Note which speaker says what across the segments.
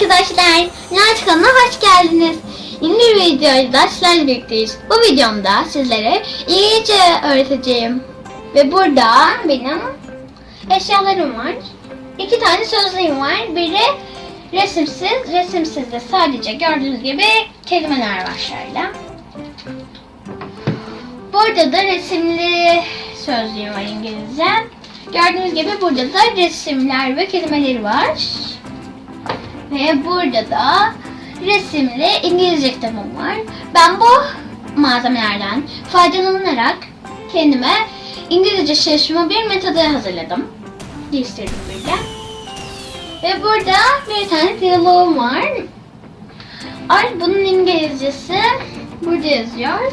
Speaker 1: Mert kanalına hoş geldiniz. Yeni bir videoyla sizlerle birlikteyiz. Bu videomda sizlere İngilizce öğreteceğim. Ve burada benim eşyalarım var. İki tane sözlüğüm var. Biri resimsiz, resimsizde sadece gördüğünüz gibi kelimeler var şöyle. Burada da resimli sözlüğüm var İngilizce. Gördüğünüz gibi burada da resimler ve kelimeleri var. Ve burada da resimli İngilizce kitabım var. Ben bu malzemelerden faydalanarak kendime İngilizce çalışma bir metodu hazırladım. Geliştirdim böyle. Ve burada bir tane diyaloğum var. Ay bunun İngilizcesi burada yazıyor.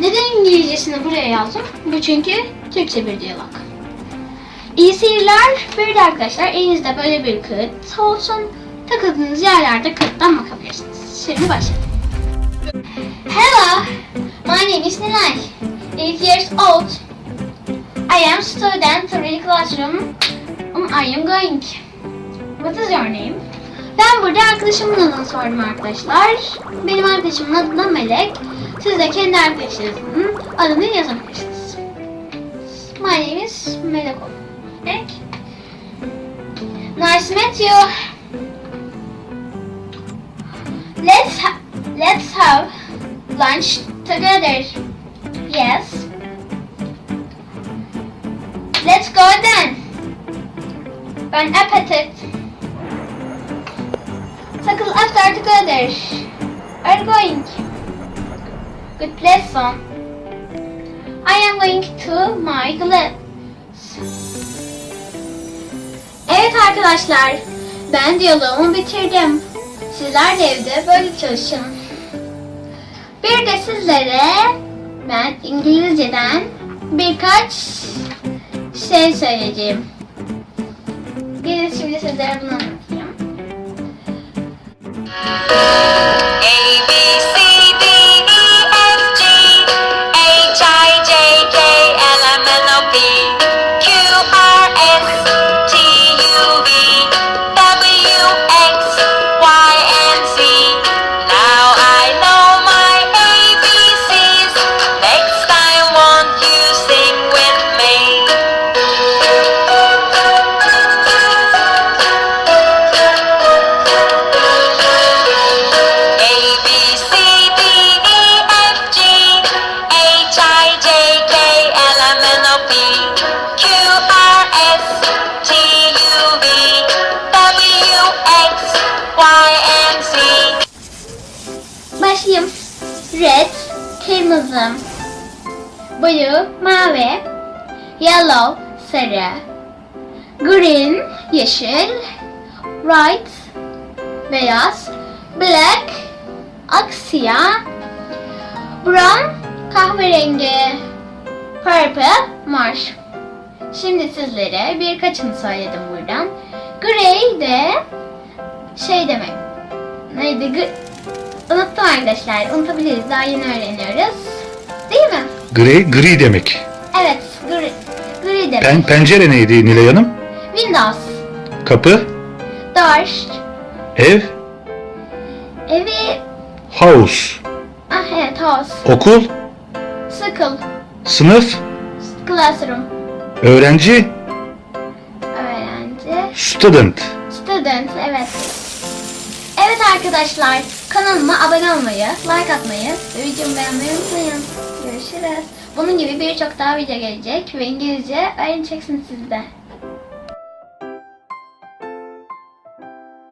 Speaker 1: Neden İngilizcesini buraya yazdım? Bu çünkü Türkçe bir diyalog. İyi seyirler. Bir arkadaşlar elinizde böyle bir kağıt olsun. Takıldığınız yerlerde kağıttan bakabilirsiniz. Şimdi başlayalım. Hello, my name is Nilay. 8 years old. I am student read classroom. Um, I am going. What is your name? Ben burada arkadaşımın adını sordum arkadaşlar. Benim arkadaşımın adı da Melek. Siz de kendi arkadaşınızın adını yazabilirsiniz. My name is Melek. Melek. Nice to meet you. Let's ha- let's have lunch together. Yes. Let's go then. Bon appetit. Circle after together. Are going? Good lesson. I am going to my class. Evet arkadaşlar, ben diyaloğumu bitirdim. Sizler de evde böyle çalışın. Bir de sizlere ben İngilizceden birkaç şey söyleyeceğim. Gelin şimdi sizlere bunu anlatayım. Kırmızı. Blue, mavi. Yellow, sarı. Green, yeşil. White, beyaz. Black, aksiyah. Brown, kahverengi. Purple, mor. Şimdi sizlere birkaçını söyledim buradan. Grey de şey demek. Neydi? Unuttum arkadaşlar. Unutabiliriz. Daha yeni öğreniyoruz. Değil mi?
Speaker 2: Gri, gri demek.
Speaker 1: Evet. Gri, gri demek.
Speaker 2: Pen, pencere neydi Nilay Hanım?
Speaker 1: Windows.
Speaker 2: Kapı,
Speaker 1: Door.
Speaker 2: ev,
Speaker 1: Evi.
Speaker 2: house,
Speaker 1: Ah evet. House.
Speaker 2: okul,
Speaker 1: School.
Speaker 2: sınıf,
Speaker 1: Classroom.
Speaker 2: öğrenci,
Speaker 1: Öğrenci.
Speaker 2: student.
Speaker 1: Student. Evet. Evet arkadaşlar. Kanalıma abone olmayı, like atmayı ve videomu beğenmeyi unutmayın. Görüşürüz. Bunun gibi birçok daha video gelecek ve İngilizce öğreneceksiniz siz de.